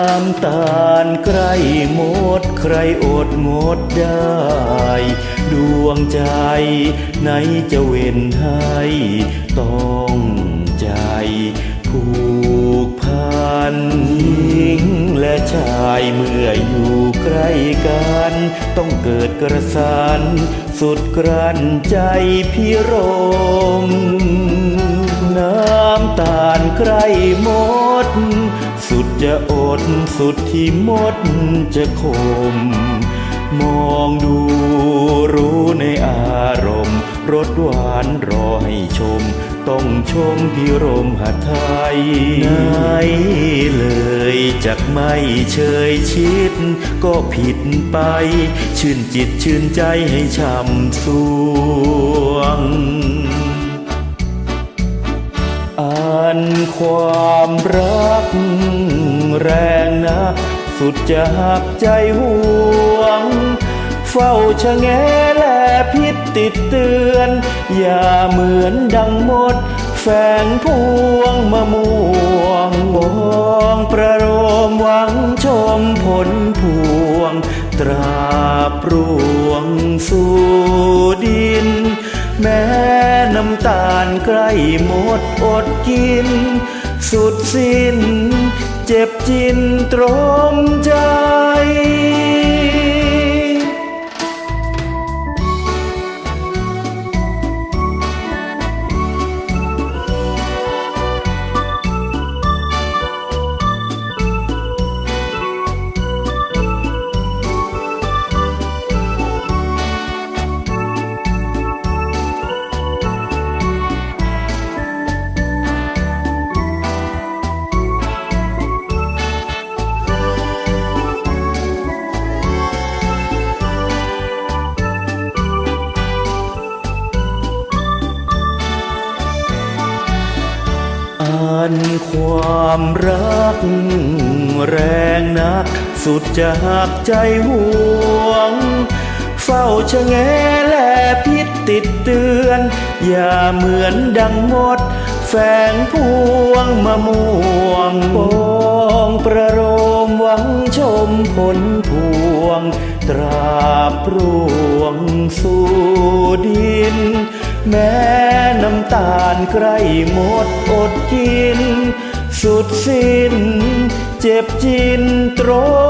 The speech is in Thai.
ำตาลใกล้หมดใครอดงดได้ ดวงใจไหนจะเว้นให้ ต้องใจผูกพันหญิงและชายเมื่ออยู่ใกล้กัน ต้องเกิดกระสันสุดกรันใจพิรม น้ำตาลใกล้หมด สุดจะอดสุดที่มดจะคม มองดูรู้ในอารมณ์รสหวานรอให้ชม ต้องชมพิรมหัไทยไหนเลยจักไม่เชยชิด ก็ผิดไป ชื่นจิตชื่นใจให้ช่ำส ความรักแรงนักสุดจะหักใจห่วง เฝ้าชะแงและพิษติดเตือน อย่าเหมือนดังมด แฝงพวงมะม่วงมองประโลมหวังชมผลพวง ตราบรวงสู่ดิน แม้ น้ำตาลใกล้หมดอดกิน สุดสิ้น เจ็บจินตรมใจ อันความรัก แรงนัก สุดจะหักใจห่วง เฝ้าชะแงและพิษติดเตือน อย่าเหมือนดังมด แฝงพวงมะม่วงปองประโลมหวังชมผลพวง ตราบรวงสู่ดิน แม้น้ำตาลใกล้หมดอดกิน สุดสิ้น เจ็บจินตรง